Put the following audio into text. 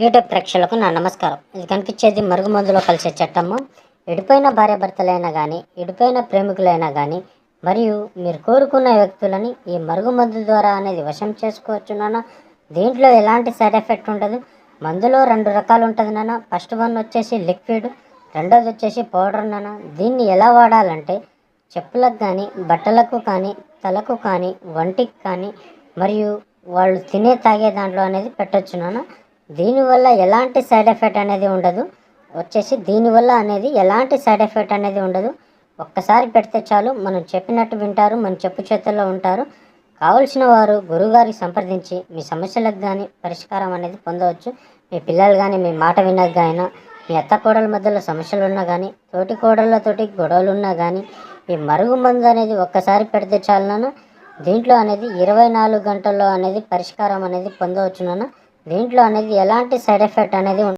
YouTube ప్రేక్షకులకు నా నమస్కారం. ఇది కనిపించేది మరుగుమందులో కలిసే చట్టము. ఎడిపోయిన భార్యాభర్తలైనా కానీ ఎడిపోయిన ప్రేమికులైనా కానీ మరియు మీరు కోరుకున్న వ్యక్తులని ఈ మరుగుమందు ద్వారా అనేది వశం చేసుకోవచ్చు నాన్న. దీంట్లో ఎలాంటి సైడ్ ఎఫెక్ట్ ఉండదు. మందులో రెండు రకాలు ఉంటుంది నాన్న. ఫస్ట్ వన్ వచ్చేసి లిక్విడ్ రెండోది వచ్చేసి పౌడర్ నాన్న. దీన్ని ఎలా వాడాలంటే చెప్పులకు కానీ బట్టలకు కానీ తలకు కానీ వంటికి కానీ మరియు వాళ్ళు తినే తాగే దాంట్లో అనేది పెట్టచ్చు నాన్న. దీనివల్ల ఎలాంటి సైడ్ ఎఫెక్ట్ అనేది ఉండదు. వచ్చేసి దీనివల్ల అనేది ఎలాంటి సైడ్ ఎఫెక్ట్ అనేది ఉండదు. ఒక్కసారి పెడితే చాలు. మనం చెప్పినట్టు వింటారు మన చెప్పు చేతుల్లో ఉంటారు. కావలసిన వారు గురువుగారికి సంప్రదించి మీ సమస్యలకు కానీ పరిష్కారం అనేది పొందవచ్చు. మీ పిల్లలు కానీ మీ మాట వినక అయినా మీ అత్త కోడల మధ్యలో సమస్యలు ఉన్నా కానీ తోటి కోడళ్ళతోటి గొడవలు ఉన్నా కానీ ఈ మరుగు మందు అనేది ఒక్కసారి పెడితే చాలునా దీంట్లో అనేది ఇరవై నాలుగు గంటల్లో అనేది పరిష్కారం అనేది పొందవచ్చునన్నా దీంట్లో అనేది ఎలాంటి సైడ్ ఎఫెక్ట్ అనేది